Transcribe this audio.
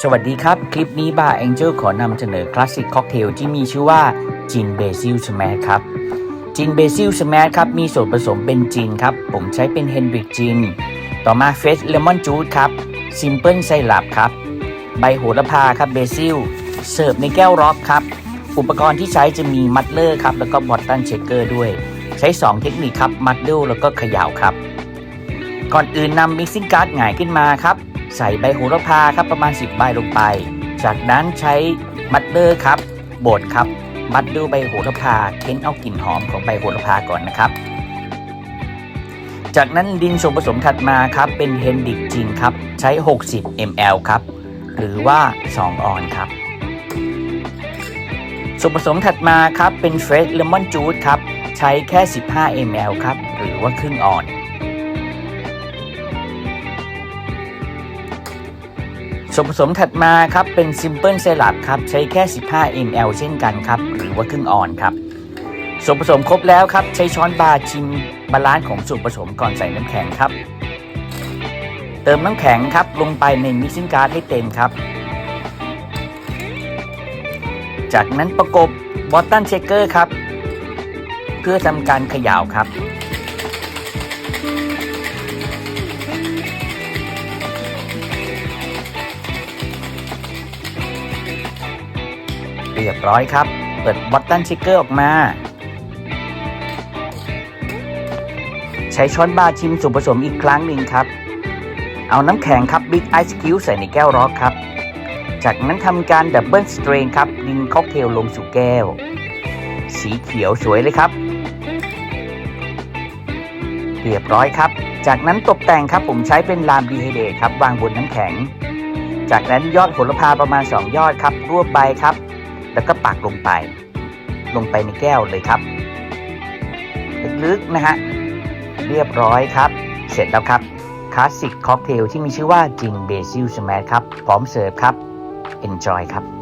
สวัสดีครับ คลิปนี้บาร์แองเจิลขอนำเสนอคลาสสิกค็อกเทลที่มีชื่อว่าจินเบซิลสแมทครับจินเบซิลสแมทครับ มีส่วนผสมเป็นจินครับ ผมใช้เป็นเฮนดริกจิน ต่อมาเฟสเลมอนจูดครับซิมเปิลไซรัปครับ ใบโหระพาครับเบซิล เสิร์ฟในแก้วร็อกครับ อุปกรณ์ที่ใช้จะมีมัดเลอร์ครับแล้วก็บอตตันเชคเกอร์ด้วย ใช้ 2 เทคนิคครับมัดดิลแล้วก็เขย่าครับ ก่อนอื่นนำมิกซิ่งการ์ดหงายขึ้นมาครับ ใส่ใบโหระพาครับประมาณ 10 ใบลงไป จากนั้นใช้มัดเดอร์ครับบดครับ มัดด้วยใบโหระพาเค้นเอากลิ่นหอมของใบโหระพาก่อนนะครับ จากนั้นดินส่วนผสมถัดมาครับเป็นเฮนดิกจินครับใช้ 60 ml ครับ หรือว่า 2 ออนครับส่วนผสมถัดมาครับเป็นเฟรชเลมอนจูดครับใช้แค่ 15 ml ครับหรือว่าครึ่งออน ส่วนผสมถัดมาครับเป็น Simple Syrup ครับใช้แค่ 15 ml เช่นกันครับหรือว่าครึ่งออนครับส่วนผสมครบแล้วครับใช้ช้อนบาร์ชิมบาลานซ์ของส่วนผสมก่อนใส่น้ำแข็งครับ เติมน้ำแข็งครับลงไปในมิกซิ่งการ์ดให้เต็มครับ จากนั้นประกบบอตตันเชคเกอร์ครับ เพื่อทำการเขย่าครับ เรียบร้อยครับ เปิดบอตตันเชคเกอร์ออกมา ใช้ช้อนบาร์ชิมส่วนผสมอีกครั้งหนึ่งครับ เอาน้ำแข็งครับบิ๊กไอซ์คิวใส่ในแก้วร็อกครับ จากนั้นทำการดับเบิลสเตรนครับดินค็อกเทลลงสู่แก้ว สีเขียวสวยเลยครับ เรียบร้อยครับ จากนั้นตกแต่งครับผมใช้เป็นลามดีไฮเดรตครับวางบนน้ำแข็งจากนั้นยอดโหระพาประมาณ 2 ยอดครับรวบใบครับ แล้วก็ปักลงไป ลงไปในแก้วเลยครับ ลึกๆนะฮะเรียบร้อยครับ เสร็จแล้วครับคลาสสิกค็อกเทลที่มีชื่อว่าจินเบซิลสแมทครับพร้อมเสิร์ฟครับ Enjoy ครับ